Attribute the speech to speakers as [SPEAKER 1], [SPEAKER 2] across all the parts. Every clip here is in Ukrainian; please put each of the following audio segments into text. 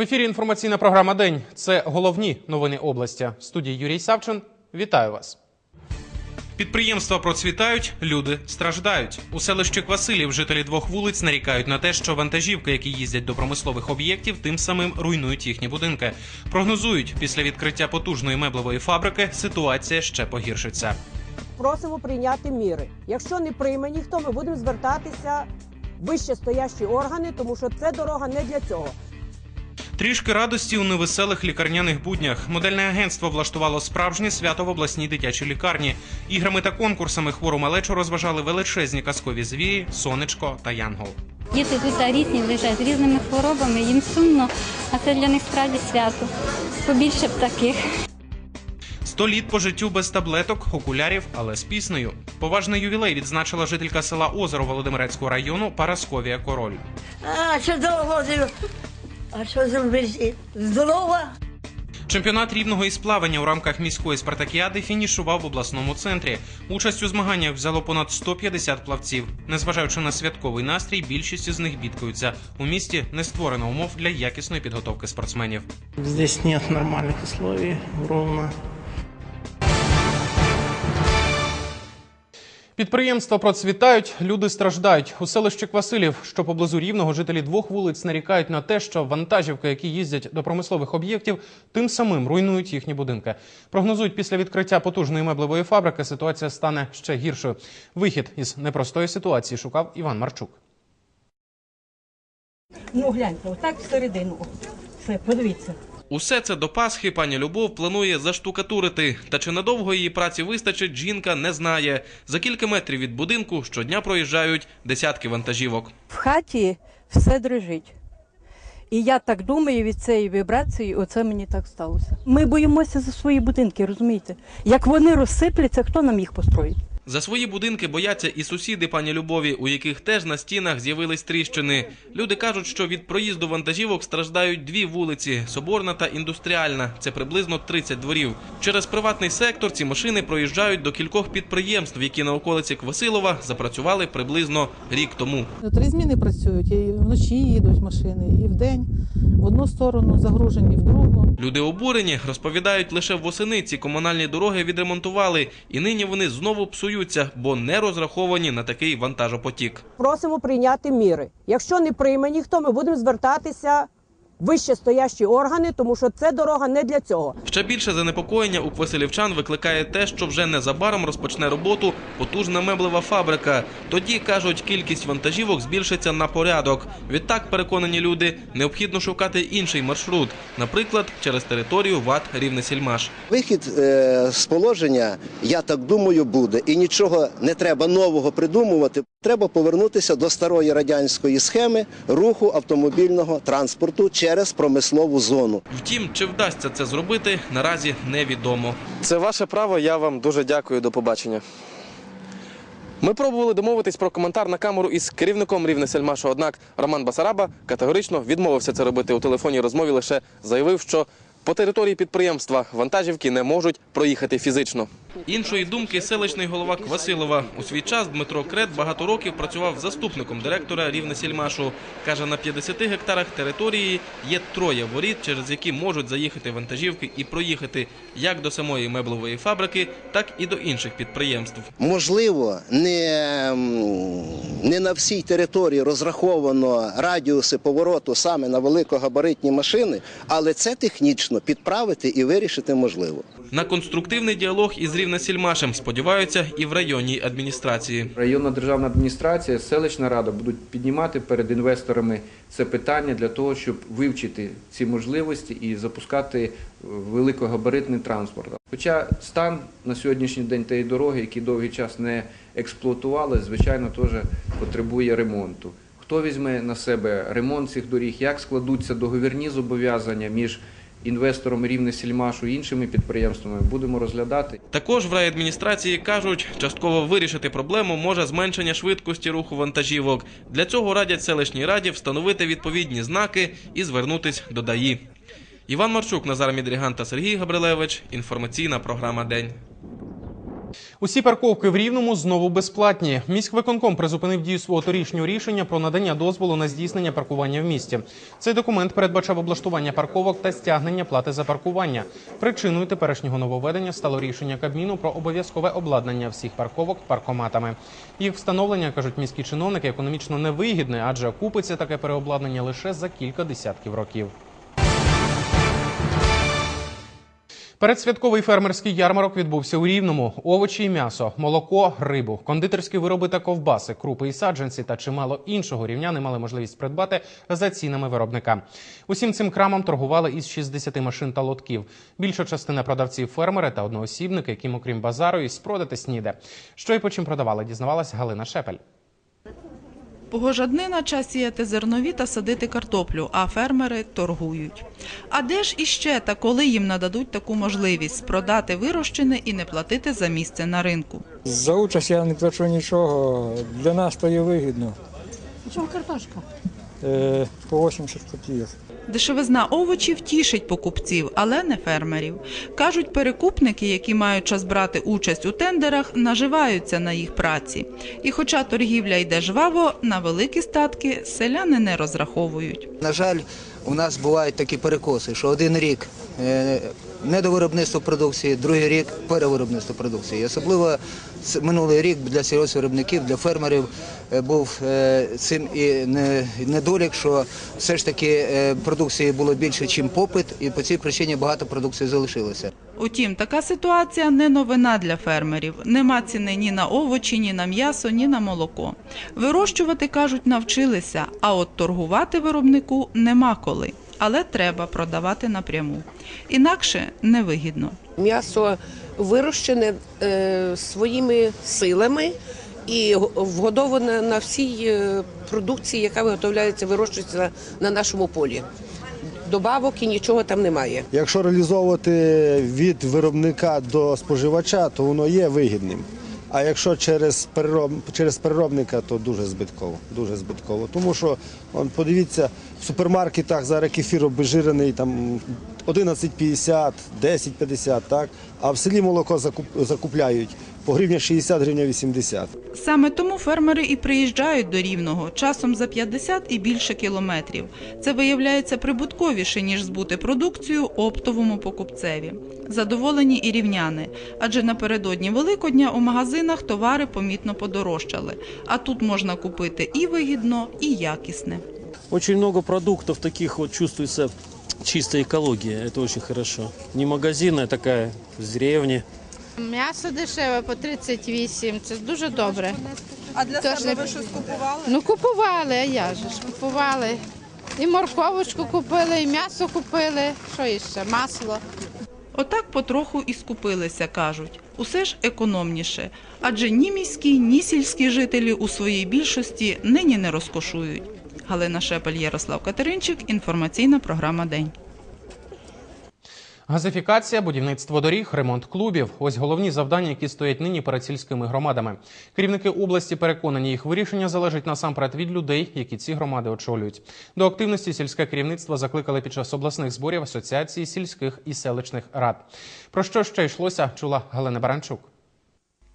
[SPEAKER 1] В ефірі інформаційна програма День. Це головні новини області. В студії Юрій Савчин. Вітаю вас. Підприємства процвітають, люди страждають. У селищі Квасилів жителі двох вулиць нарікають на те, що вантажівки, які їздять до промислових об'єктів, тим самим руйнують їхні будинки. Прогнозують, після відкриття потужної меблевої фабрики ситуація ще погіршиться.
[SPEAKER 2] Просимо прийняти міри. Якщо не прийме ніхто, ми будемо звертатися в вище стоящі органи, тому що це дорога не для цього.
[SPEAKER 1] Трішки радості у невеселих лікарняних буднях. Модельне агентство влаштувало справжнє свято в обласній дитячій лікарні. Іграми та конкурсами хвору малечу розважали величезні казкові звірі, сонечко та янгол.
[SPEAKER 3] Діти тут різні лежать з різними хворобами, їм сумно, а це для них справді свято. Побільше б таких.
[SPEAKER 1] Сто літ по життю без таблеток, окулярів, але з піснею. Поважний ювілей відзначила жителька села Озеро Володимирецького району Парасковія Король.
[SPEAKER 4] А, чудово. А що зробити? Здорова?
[SPEAKER 1] Чемпіонат рівного із плавання у рамках міської спартакіади фінішував в обласному центрі. Участь у змаганнях взяло понад 150 плавців. Незважаючи на святковий настрій, більшість із них бідкаються. У місті не створено умов для якісної підготовки спортсменів.
[SPEAKER 5] Здесь нет нормальних условий, ровно.
[SPEAKER 1] Підприємства процвітають, люди страждають. У селищі Квасилів, що поблизу рівного, жителі двох вулиць нарікають на те, що вантажівки, які їздять до промислових об'єктів, тим самим руйнують їхні будинки. Прогнозують, після відкриття потужної меблевої фабрики ситуація стане ще гіршою. Вихід із непростої ситуації шукав Іван Марчук.
[SPEAKER 2] Ну гляньте, отак всередину. Все, подивіться.
[SPEAKER 1] Усе це до Пасхи пані Любов планує заштукатурити. Та чи надовго її праці вистачить, жінка не знає. За кілька метрів від будинку щодня проїжджають десятки вантажівок.
[SPEAKER 6] в хаті все дрижить. І я так думаю, від цієї вібрації оце мені так сталося. Ми боїмося за свої будинки, розумієте? Як вони розсипляться, хто нам їх построїть?
[SPEAKER 1] За свої будинки бояться і сусіди пані Любові, у яких теж на стінах з'явились тріщини. Люди кажуть, що від проїзду вантажівок страждають дві вулиці Соборна та індустріальна. Це приблизно 30 дворів. Через приватний сектор ці машини проїжджають до кількох підприємств, які на околиці Квасилова запрацювали приблизно рік тому.
[SPEAKER 7] Три зміни працюють, і вночі їдуть машини, і вдень в одну сторону загружені, в другу.
[SPEAKER 1] Люди обурені розповідають, лише восени ці комунальні дороги відремонтували, і нині вони знову псуються, бо не розраховані на такий вантажопотік.
[SPEAKER 2] Просимо прийняти міри. Якщо не прийме ніхто, ми будемо звертатися в вище стоящі органи, тому що це дорога не для цього.
[SPEAKER 1] Ще більше занепокоєння у квасилівчан викликає те, що вже незабаром розпочне роботу потужна меблева фабрика. Тоді кажуть, кількість вантажівок збільшиться на порядок. Відтак, переконані люди, необхідно шукати інший маршрут, наприклад, через територію ВАТ Рівнесільмаш.
[SPEAKER 8] Вихід е, з положення, я так думаю, буде. І нічого не треба нового придумувати. Треба повернутися до старої радянської схеми руху автомобільного транспорту через промислову зону.
[SPEAKER 1] Втім, чи вдасться це зробити, наразі невідомо.
[SPEAKER 9] Це ваше право. Я вам дуже дякую. До побачення. Ми пробували домовитись про коментар на камеру із керівником Рівнесельмашу, однак Роман Басараба категорично відмовився це робити у телефонній розмові. Лише заявив, що по території підприємства вантажівки не можуть проїхати фізично.
[SPEAKER 1] Іншої думки селищний голова Квасилова. У свій час Дмитро Крет багато років працював заступником директора Рівнесільмашу. Каже, на 50 гектарах території є троє воріт, через які можуть заїхати вантажівки і проїхати як до самої меблової фабрики, так і до інших підприємств.
[SPEAKER 8] Можливо, не, не на всій території розраховано радіуси повороту саме на великогабаритні машини, але це технічно підправити і вирішити можливо.
[SPEAKER 1] На конструктивний діалог із Рівнесільмашем сподіваються і в районній адміністрації.
[SPEAKER 10] Районна державна адміністрація, селищна рада будуть піднімати перед інвесторами це питання для того, щоб вивчити ці можливості і запускати великогабаритний транспорт. Хоча стан на сьогоднішній день тієї дороги, які довгий час не експлуатували, звичайно, теж потребує ремонту. Хто візьме на себе ремонт цих доріг, як складуться договірні зобов'язання між інвестором рівне сільмашу іншими підприємствами, будемо розглядати.
[SPEAKER 1] Також в райадміністрації кажуть, частково вирішити проблему може зменшення швидкості руху вантажівок. Для цього радять селищній раді встановити відповідні знаки і звернутись до ДАІ. Іван Марчук, Назар Мідріган та Сергій Габрилевич. Інформаційна програма День.
[SPEAKER 2] Усі парковки в Рівному знову безплатні. Міськвиконком призупинив дію свого торішнього рішення про надання дозволу на здійснення паркування в місті. Цей документ передбачав облаштування парковок та стягнення плати за паркування. Причиною теперішнього нововведення стало рішення Кабміну про обов'язкове обладнання всіх парковок паркоматами. Їх встановлення кажуть міські чиновники економічно невигідне, адже купиться таке переобладнання лише за кілька десятків років. Передсвятковий фермерський ярмарок відбувся у Рівному. Овочі і м'ясо, молоко, рибу, кондитерські вироби та ковбаси, крупи і саджанці та чимало іншого рівняни мали можливість придбати за цінами виробника. Усім цим крамам торгували із 60 машин та лотків. Більша частина продавців фермери та одноосібники, яким, окрім базару, і спродати сніде. Що і по чим продавали, дізнавалась Галина Шепель.
[SPEAKER 11] Погожаднина час сіяти зернові та садити картоплю, а фермери торгують. А де ж іще та коли їм нададуть таку можливість продати вирощене і не платити за місце на ринку?
[SPEAKER 12] За участь я не плачу нічого. Для нас то є вигідно.
[SPEAKER 6] Чому картошка?
[SPEAKER 12] Е, по 80 копійок.
[SPEAKER 11] Дешевизна овочів тішить покупців, але не фермерів. Кажуть, перекупники, які мають час брати участь у тендерах, наживаються на їх праці. І хоча торгівля йде жваво, на великі статки селяни не розраховують.
[SPEAKER 8] На жаль, у нас бувають такі перекоси, що один рік е, недовиробництво продукції, другий рік перевиробництво продукції. Особливо минулий рік для сільгоспвиробників, для фермерів е, був е, цим і недолік, що все ж таки е, продукції було більше, ніж попит, і по цій причині багато продукції залишилося.
[SPEAKER 11] Утім, така ситуація не новина для фермерів. Нема ціни ні на овочі, ні на м'ясо, ні на молоко. Вирощувати, кажуть, навчилися, а от торгувати виробнику нема коли. Але треба продавати напряму. Інакше невигідно.
[SPEAKER 13] М'ясо вирощене е, своїми силами і вгодоване на всій е, продукції, яка виготовляється, вирощується на нашому полі. Добавок і нічого там немає.
[SPEAKER 14] Якщо реалізовувати від виробника до споживача, то воно є вигідним. А якщо через перероб, через переробника, то дуже збитково. Дуже збитково. Тому що он, подивіться, в супермаркетах зараз кефір обезжирений там 11,50, 10,50, так? А в селі молоко закуп, закупляють по гривня 60, гривня 80.
[SPEAKER 11] Саме тому фермери і приїжджають до Рівного, часом за 50 і більше кілометрів. Це виявляється прибутковіше, ніж збути продукцію оптовому покупцеві. Задоволені і рівняни, адже напередодні Великодня у магазинах товари помітно подорожчали. А тут можна купити і вигідно, і якісне.
[SPEAKER 15] Очень много продуктов таких вот чувствуется чистая экология. Это очень хорошо. Не магазинная такая, с деревни.
[SPEAKER 16] М'ясо дешеве по 38, це дуже добре.
[SPEAKER 11] А для
[SPEAKER 16] Тож
[SPEAKER 11] себе
[SPEAKER 16] не-
[SPEAKER 11] ви щось купували?
[SPEAKER 16] Ну купували, а я же ж купували. І морковочку купили, і м'ясо купили. Що іще? Масло.
[SPEAKER 11] Отак потроху і скупилися, кажуть. Усе ж економніше, адже ні міські, ні сільські жителі у своїй більшості нині не розкошують. Галина Шепель, Ярослав Катеринчик, інформаційна програма День.
[SPEAKER 2] Газифікація, будівництво доріг, ремонт клубів ось головні завдання, які стоять нині перед сільськими громадами. Керівники області переконані, їх вирішення залежить насамперед від людей, які ці громади очолюють. До активності сільське керівництво закликали під час обласних зборів асоціації сільських і селищних рад. Про що ще йшлося, чула Галина Баранчук.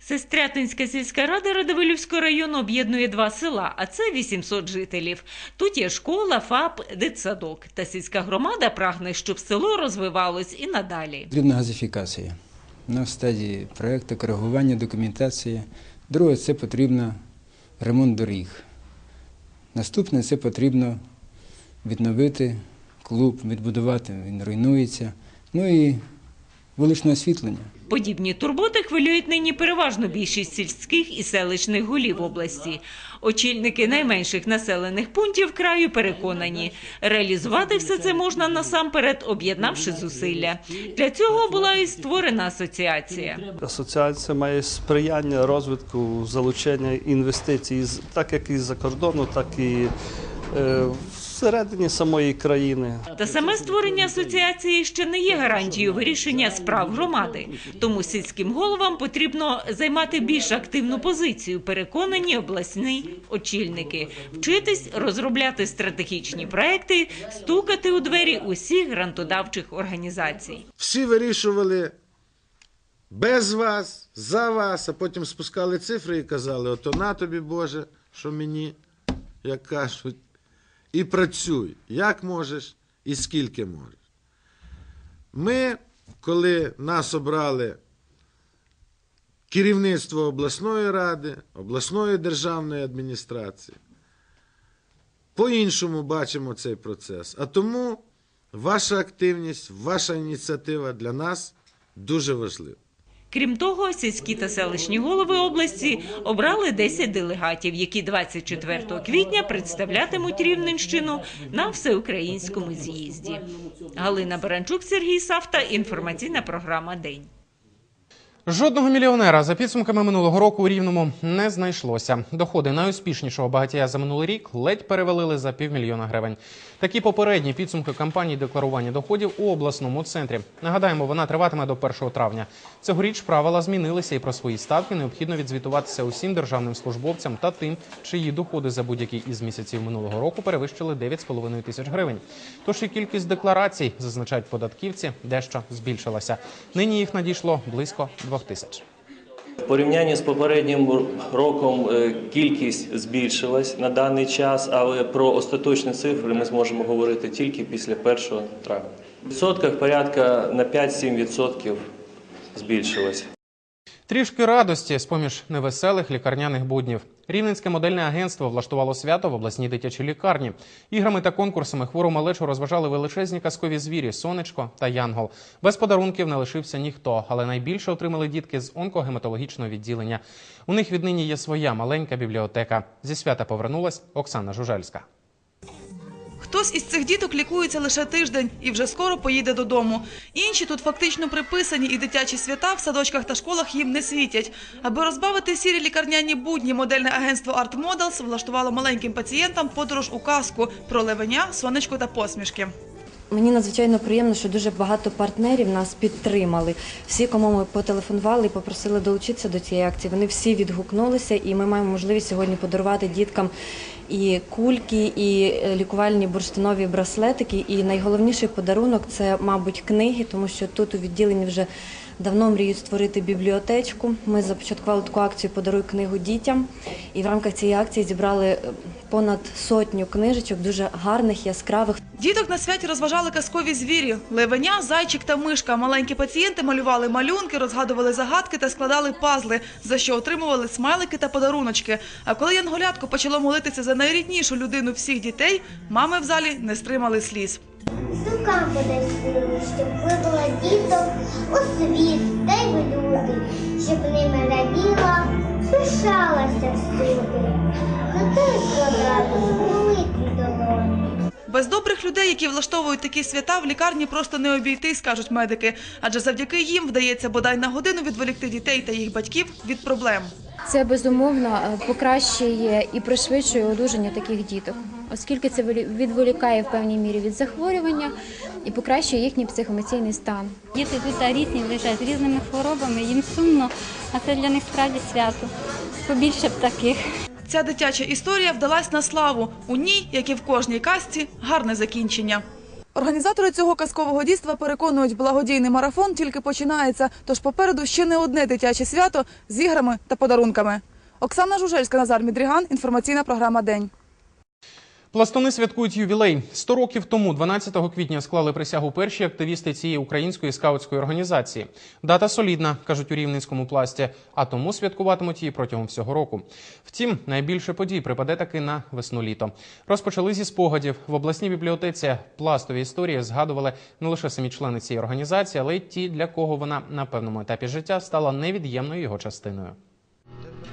[SPEAKER 17] Сестрятинська сільська рада Радивилівського району об'єднує два села, а це 800 жителів. Тут є школа, ФАП, дитсадок. Та сільська громада прагне, щоб село розвивалось і надалі.
[SPEAKER 4] Потрібна газифікація на стадії проєкту, коригування документації. Друге, це потрібно ремонт доріг. Наступне це потрібно відновити клуб, відбудувати, він руйнується. Ну і вуличне освітлення.
[SPEAKER 17] Подібні турботи хвилюють нині переважно більшість сільських і селищних голів області. Очільники найменших населених пунктів краю переконані, реалізувати все це можна насамперед, об'єднавши зусилля. Для цього була і створена асоціація.
[SPEAKER 5] Асоціація має сприяння розвитку залучення інвестицій з- так як із-за кордону, так і е, всередині самої країни.
[SPEAKER 17] Та саме створення асоціації ще не є гарантією вирішення справ громади. Тому сільським головам потрібно займати більш активну позицію. Переконані обласні очільники, вчитись розробляти стратегічні проекти, стукати у двері усіх грантодавчих організацій.
[SPEAKER 18] Всі вирішували
[SPEAKER 14] без вас, за вас, а потім спускали цифри і казали: ото на тобі, Боже, що мені, як кажуть, і працюй, як можеш і скільки можеш. Ми, коли нас обрали керівництво обласної ради, обласної державної адміністрації, по-іншому бачимо цей процес. А тому ваша активність, ваша ініціатива для нас дуже важлива.
[SPEAKER 17] Крім того, сільські та селищні голови області обрали 10 делегатів, які 24 квітня представлятимуть Рівненщину на всеукраїнському з'їзді. Галина Баранчук, Сергій Савта. Інформаційна програма День.
[SPEAKER 2] Жодного мільйонера за підсумками минулого року у Рівному не знайшлося. Доходи найуспішнішого багатія за минулий рік ледь перевалили за півмільйона гривень. Такі попередні підсумки кампанії декларування доходів у обласному центрі. Нагадаємо, вона триватиме до 1 травня. Цьогоріч правила змінилися і про свої ставки необхідно відзвітуватися усім державним службовцям та тим, чиї доходи за будь-який із місяців минулого року перевищили 9,5 тисяч гривень. Тож і кількість декларацій, зазначають податківці, дещо збільшилася. Нині їх надійшло близько 2 тисяч.
[SPEAKER 19] В порівнянні з попереднім роком е, кількість збільшилась на даний час, але про остаточні цифри ми зможемо говорити тільки після 1 травня. В відсотках порядка на 5-7% збільшилось.
[SPEAKER 2] Трішки радості з поміж невеселих лікарняних буднів. Рівненське модельне агентство влаштувало свято в обласній дитячій лікарні. Іграми та конкурсами хвору малечу розважали величезні казкові звірі Сонечко та Янгол. Без подарунків не лишився ніхто, але найбільше отримали дітки з онкогематологічного відділення. У них віднині є своя маленька бібліотека. Зі свята повернулась Оксана Жужельська.
[SPEAKER 20] Хтось із цих діток лікується лише тиждень і вже скоро поїде додому. Інші тут фактично приписані, і дитячі свята в садочках та школах їм не світять. Аби розбавити сірі лікарняні будні, модельне агентство Art Models влаштувало маленьким пацієнтам подорож у казку про левеня, сонечко та посмішки.
[SPEAKER 21] Мені надзвичайно приємно, що дуже багато партнерів нас підтримали. Всі, кому ми потелефонували і попросили долучитися до цієї акції, вони всі відгукнулися, і ми маємо можливість сьогодні подарувати діткам і кульки, і е, лікувальні бурштинові браслетики. І найголовніший подарунок це, мабуть, книги, тому що тут у відділенні вже давно мріють створити бібліотечку. Ми започаткували таку акцію Подаруй книгу дітям. І в рамках цієї акції зібрали е, понад сотню книжечок, дуже гарних, яскравих.
[SPEAKER 20] Діток на святі розважали казкові звірі: левеня, зайчик та мишка. Маленькі пацієнти малювали малюнки, розгадували загадки та складали пазли, за що отримували смайлики та подаруночки. А коли Янголятко почало молитися за найріднішу людину всіх дітей, мами в залі не стримали сліз.
[SPEAKER 22] Подай сили, щоб вивела діток у світ, щоб ними раділа, пишалася всюди. Долоні.
[SPEAKER 20] Без добрих людей, які влаштовують такі свята, в лікарні просто не обійтись, кажуть медики. Адже завдяки їм вдається бодай на годину відволікти дітей та їх батьків від проблем.
[SPEAKER 23] Це безумовно е, покращує і пришвидшує одужання таких діток, оскільки це відволікає в певній мірі від захворювання і покращує їхній психоемоційний стан.
[SPEAKER 24] Діти тут різні лежать з різними хворобами, їм сумно, а це для них справді свято. Побільше б таких.
[SPEAKER 20] Ця дитяча історія вдалась на славу. У ній, як і в кожній казці, гарне закінчення. Організатори цього казкового дійства переконують, благодійний марафон тільки починається, тож попереду ще не одне дитяче свято з іграми та подарунками. Оксана Жужельська, Назар Мідріган. Інформаційна програма День.
[SPEAKER 2] Пластуни святкують ювілей. 100 років тому, 12 квітня, склали присягу перші активісти цієї української скаутської організації. Дата солідна, кажуть у рівненському пласті, а тому святкуватимуть її протягом всього року. Втім, найбільше подій припаде таки на весну-літо. Розпочали зі спогадів. В обласній бібліотеці пластові історії згадували не лише самі члени цієї організації, але й ті, для кого вона на певному етапі життя стала невід'ємною його частиною.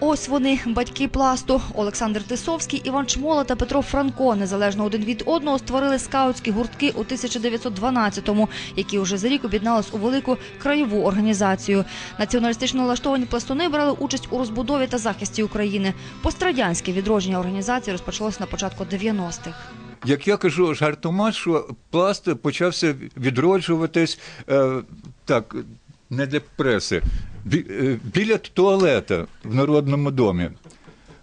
[SPEAKER 25] Ось вони, батьки пласту. Олександр Тисовський, Іван Чмола та Петро Франко незалежно один від одного створили скаутські гуртки у 1912-му, які уже за рік об'єднались у велику краєву організацію. Націоналістично налаштовані пластуни брали участь у розбудові та захисті України. Пострадянське відродження організації розпочалось на початку 90-х.
[SPEAKER 26] Як я кажу жартома, що пласт почався відроджуватись е, так, не для преси, біля туалета в народному домі.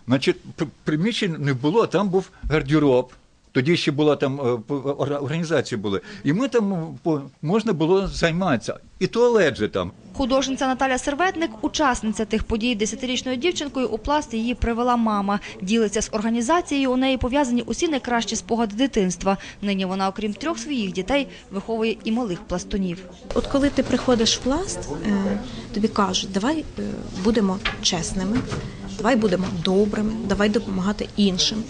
[SPEAKER 26] Значить, приміщень не було, там був гардероб. Тоді ще була там е, організації були. І ми там е, можна було займатися. І туалет же там.
[SPEAKER 25] Художниця Наталя Серветник, учасниця тих подій десятирічною дівчинкою у пласт її привела мама. Ділиться з організацією, у неї пов'язані усі найкращі спогади дитинства. Нині вона, окрім трьох своїх дітей, виховує і малих пластунів.
[SPEAKER 27] От коли ти приходиш в пласт, е, тобі кажуть, давай е, будемо чесними, давай будемо добрими, давай допомагати іншим.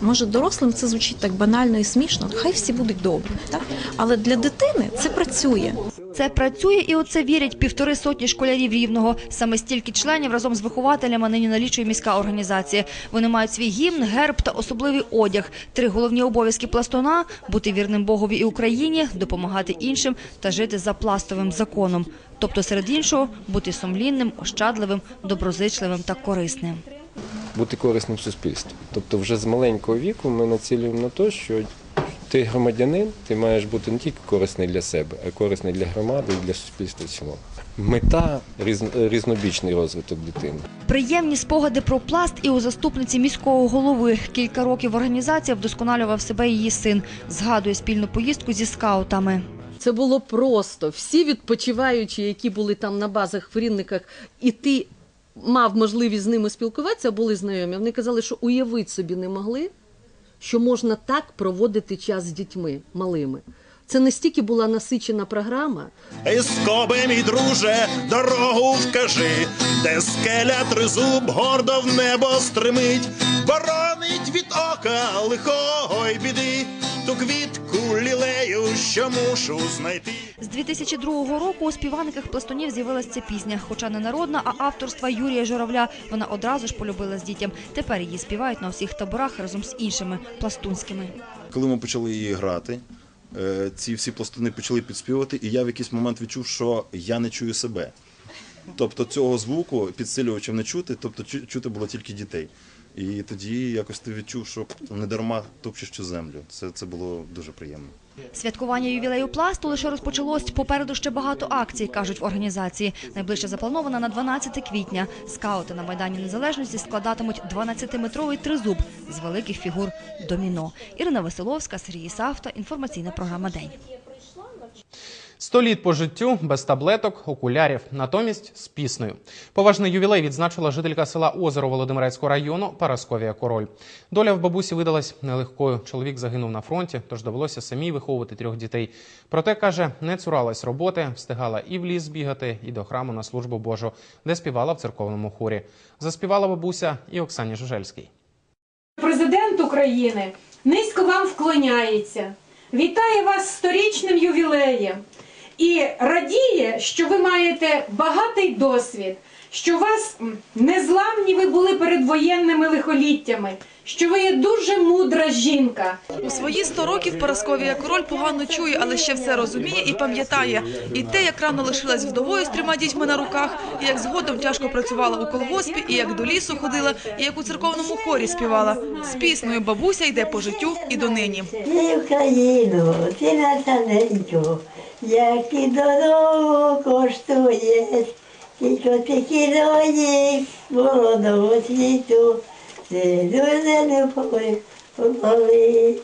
[SPEAKER 27] Може, дорослим це звучить так банально і смішно, хай всі будуть добрі. Так? Але для дитини це працює.
[SPEAKER 25] Це працює і оце вірять півтори сотні школярів Рівного. Саме стільки членів разом з вихователями нині налічує міська організація. Вони мають свій гімн, герб та особливий одяг. Три головні обов'язки пластуна – бути вірним Богові і Україні, допомагати іншим та жити за пластовим законом. Тобто, серед іншого, бути сумлінним, ощадливим, доброзичливим та корисним.
[SPEAKER 28] бути корисним суспільству. Тобто, вже з маленького віку ми націлюємо на те, що ти громадянин, ти маєш бути не тільки корисний для себе, а корисний для громади і для суспільства в цілому. Мета різнобічний розвиток дитини.
[SPEAKER 25] Приємні спогади про пласт і у заступниці міського голови. Кілька років організація вдосконалював себе її син. Згадує спільну поїздку зі скаутами.
[SPEAKER 29] Це було просто. Всі відпочиваючі, які були там на базах в Рівниках, і ти мав можливість з ними спілкуватися, були знайомі. Вони казали, що уявити собі не могли, що можна так проводити час з дітьми малими. Це настільки була насичена програма.
[SPEAKER 12] Ескобе, мій друже, дорогу вкажи, де скеля тризуб гордо в небо стримить, боронить від ока лихого й біди, ту квітку лілею, що мушу знайти.
[SPEAKER 25] З 2002 року у співаниках пластунів з'явилася ця пісня. Хоча не народна, а авторства Юрія Журавля. Вона одразу ж полюбилась дітям. Тепер її співають на всіх таборах разом з іншими пластунськими.
[SPEAKER 30] Коли ми почали її грати, ці всі пластуни почали підспівати, і я в якийсь момент відчув, що я не чую себе. Тобто цього звуку підсилювачів не чути, тобто чути було тільки дітей. І тоді якось ти відчув, що не дарма топчеш цю землю. Це, це було дуже приємно.
[SPEAKER 25] Святкування ювілею пласту лише розпочалось. Попереду ще багато акцій, кажуть в організації. Найближче запланована на 12 квітня. Скаути на Майдані Незалежності складатимуть 12-метровий тризуб з великих фігур доміно. Ірина Веселовська, Сергій Савта. Інформаційна програма День.
[SPEAKER 2] Сто літ по життю без таблеток, окулярів, натомість з піснею. Поважний ювілей відзначила жителька села Озеро Володимирецького району Парасковія Король. Доля в бабусі видалась нелегкою. Чоловік загинув на фронті, тож довелося самій виховувати трьох дітей. Проте каже, не цуралась роботи, встигала і в ліс бігати, і до храму на службу Божу, де співала в церковному хорі. Заспівала бабуся і Оксані Жужельській.
[SPEAKER 31] Президент України низько вам вклоняється, вітає вас сторічним ювілеєм і радіє, що ви маєте багатий досвід, що у вас незламні ви були перед воєнними лихоліттями, що ви є дуже мудра жінка.
[SPEAKER 20] У свої 100 років Парасковія король погано чує, але ще все розуміє і пам'ятає. І те, як рано лишилась вдовою з трьома дітьми на руках, і як згодом тяжко працювала у колгоспі, і як до лісу ходила, і як у церковному хорі співала. З піснею бабуся йде по життю і донині.
[SPEAKER 4] Ти Україну, ти настаненьку, як і дорогу коштує, тільки ти кіроні молодого світу, не дуже не помоли.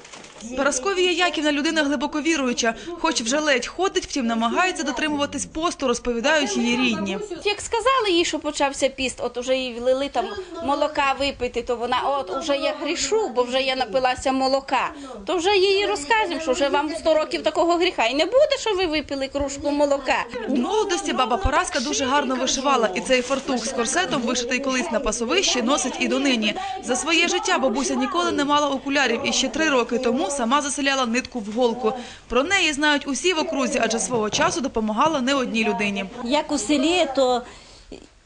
[SPEAKER 20] Парасковія Яківна людина глибоко віруюча, хоч вже ледь ходить, втім намагається дотримуватись посту, розповідають її рідні.
[SPEAKER 32] Як сказали їй, що почався піст, от уже їй влили там молока випити, то вона от уже я грішу, бо вже я напилася молока. То вже їй розкажемо, що вже вам 100 років такого гріха. І не буде, що ви випили кружку молока.
[SPEAKER 20] У молодості баба Параска дуже гарно вишивала, і цей фартух з корсетом, вишитий колись на пасовищі, носить і донині. За своє життя бабуся ніколи не мала окулярів і ще три роки тому сама заселяла нитку в голку. Про неї знають усі в окрузі, адже свого часу допомагала не одній людині.
[SPEAKER 33] Як у селі, то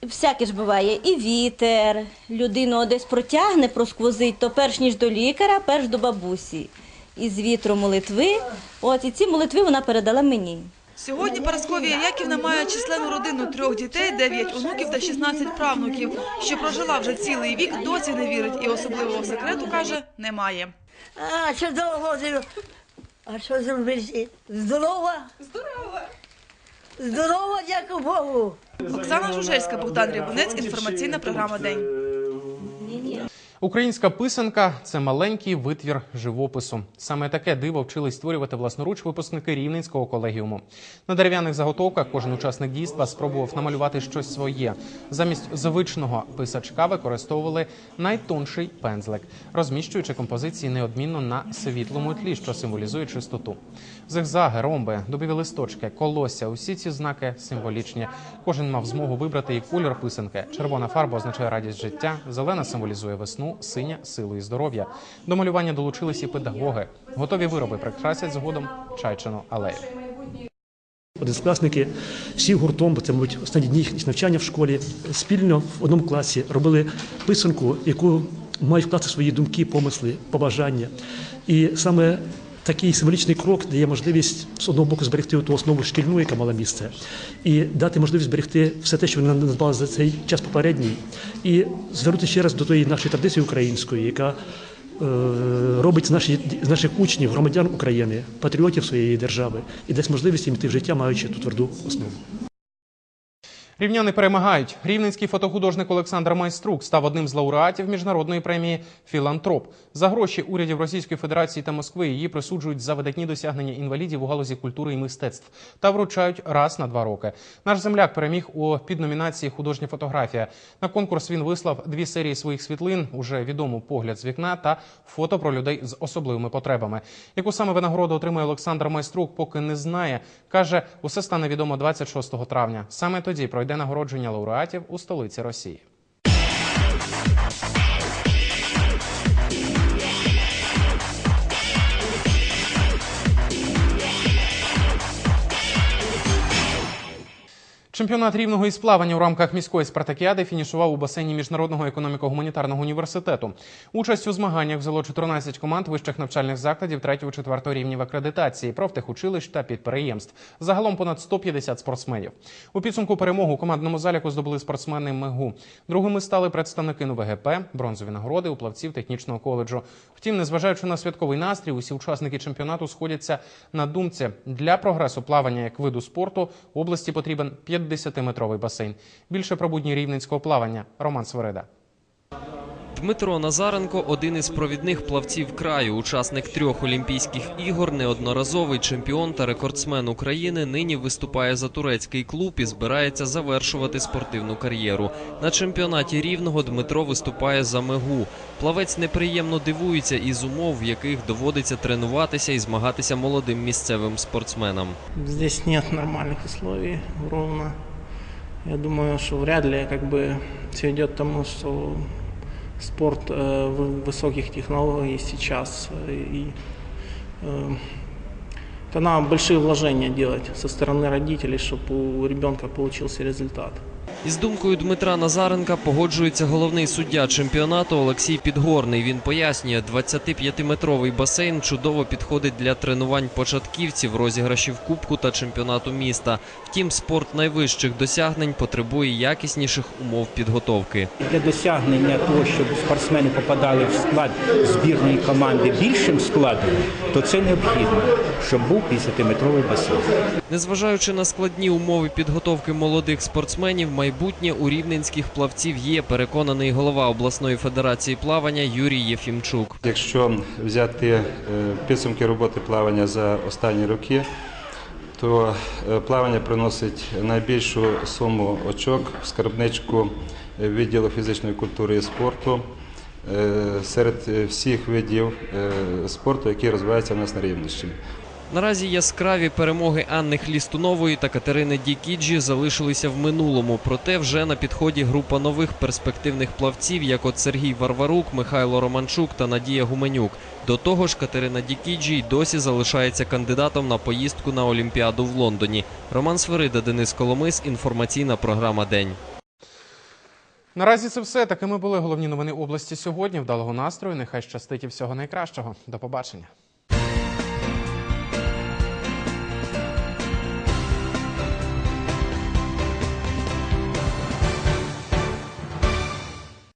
[SPEAKER 33] всяке ж буває. І вітер, людину десь протягне, просквозить, то перш ніж до лікаря, перш до бабусі. Із вітру молитви. От і ці молитви вона передала мені.
[SPEAKER 20] Сьогодні Парасковія Яківна має численну родину трьох дітей, дев'ять онуків та 16 правнуків. Що прожила вже цілий вік, досі не вірить і особливого секрету каже немає.
[SPEAKER 4] А, що довго? А що зробити? Здорова? Здорова. Здорова, дякую Богу.
[SPEAKER 20] Оксана Жужельська, Богдан Рябунець, інформаційна програма День.
[SPEAKER 2] Українська писанка це маленький витвір живопису. Саме таке диво вчились створювати власноруч випускники рівненського колегіуму. На дерев'яних заготовках кожен учасник дійства спробував намалювати щось своє. Замість звичного писачка використовували найтонший пензлик, розміщуючи композиції неодмінно на світлому тлі, що символізує чистоту. Зигзаги, ромби, дубові листочки, колосся усі ці знаки символічні. Кожен мав змогу вибрати і колір писанки. Червона фарба означає радість життя, зелена символізує весну, синя силу і здоров'я. До малювання долучились і педагоги. Готові вироби прикрасять згодом чайчину алею.
[SPEAKER 3] Одинкласники всі гуртом, бо це, мабуть, останні дні їх навчання в школі, спільно в одному класі робили писанку, яку мають вкласти свої думки, помисли, побажання. І саме такий символічний крок дає можливість з одного боку зберегти ту основу шкільну, яка мала місце, і дати можливість зберегти все те, що вона назвала за цей час попередній, і звернути ще раз до тої нашої традиції української, яка е, робить з наші- з наших учнів, громадян України, патріотів своєї держави і дасть можливість їм йти в життя, маючи ту тверду основу.
[SPEAKER 2] Рівняни перемагають. Рівненський фотохудожник Олександр Майструк став одним з лауреатів міжнародної премії Філантроп. За гроші урядів Російської Федерації та Москви її присуджують за видатні досягнення інвалідів у галузі культури і мистецтв та вручають раз на два роки. Наш земляк переміг у підномінації Художня фотографія. На конкурс він вислав дві серії своїх світлин, уже відому погляд з вікна та фото про людей з особливими потребами. Яку саме винагороду отримує Олександр Майструк, поки не знає. каже, усе стане відомо 26 травня. Саме тоді пройде нагородження лауреатів у столиці Росії. Чемпіонат рівного із плавання у рамках міської спартакіади фінішував у басейні Міжнародного економіко-гуманітарного університету. Участь у змаганнях взяло 14 команд вищих навчальних закладів 3-4 рівнів акредитації, профтехучилищ та підприємств. Загалом понад 150 спортсменів. У підсумку перемогу у командному заліку здобули спортсмени МЕГУ. Другими стали представники НУВГП, бронзові нагороди у плавців технічного коледжу. Втім, незважаючи на святковий настрій, усі учасники чемпіонату сходяться на думці для прогресу плавання як виду спорту області потрібен 50-метровий басейн. Більше про будні рівненського плавання. Роман Сверида.
[SPEAKER 15] Дмитро Назаренко один із провідних плавців краю, учасник трьох Олімпійських ігор, неодноразовий чемпіон та рекордсмен України. Нині виступає за турецький клуб і збирається завершувати спортивну кар'єру. На чемпіонаті рівного Дмитро виступає за мегу. Плавець неприємно дивується із умов, в яких доводиться тренуватися і змагатися молодим місцевим спортсменам.
[SPEAKER 34] Здесь нет нормальных условий ровно. Я думаю, что вряд ли как бы все тому, что спорт э, вы- высоких технологий сейчас и э, это надо большие вложения делать со стороны родителей, чтобы у ребенка получился результат.
[SPEAKER 15] Із думкою Дмитра Назаренка погоджується головний суддя чемпіонату Олексій Підгорний. Він пояснює, 25-метровий басейн чудово підходить для тренувань початківців, розіграшів кубку та чемпіонату міста. Втім, спорт найвищих досягнень потребує якісніших умов підготовки.
[SPEAKER 35] Для досягнення того, щоб спортсмени попадали в склад збірної команди більшим складом, то це необхідно, щоб був 50-метровий басейн.
[SPEAKER 15] Незважаючи на складні умови підготовки молодих спортсменів, майбутнє у рівненських плавців є, переконаний голова обласної федерації плавання Юрій Єфімчук.
[SPEAKER 36] Якщо взяти е, підсумки роботи плавання за останні роки, то е, плавання приносить найбільшу суму очок в скарбничку е, відділу фізичної культури і спорту серед всіх видів спорту, які розвиваються в нас на Рівненщині.
[SPEAKER 15] Наразі яскраві перемоги Анни Хлістунової та Катерини Дікіджі залишилися в минулому. Проте вже на підході група нових перспективних плавців, як от Сергій Варварук, Михайло Романчук та Надія Гуменюк. До того ж, Катерина Дікіджі й досі залишається кандидатом на поїздку на Олімпіаду в Лондоні. Роман Сверида, Денис Коломис. Інформаційна програма День.
[SPEAKER 2] Наразі це все. Такими були головні новини області сьогодні. Вдалого настрою. Нехай щастить і всього найкращого. До побачення.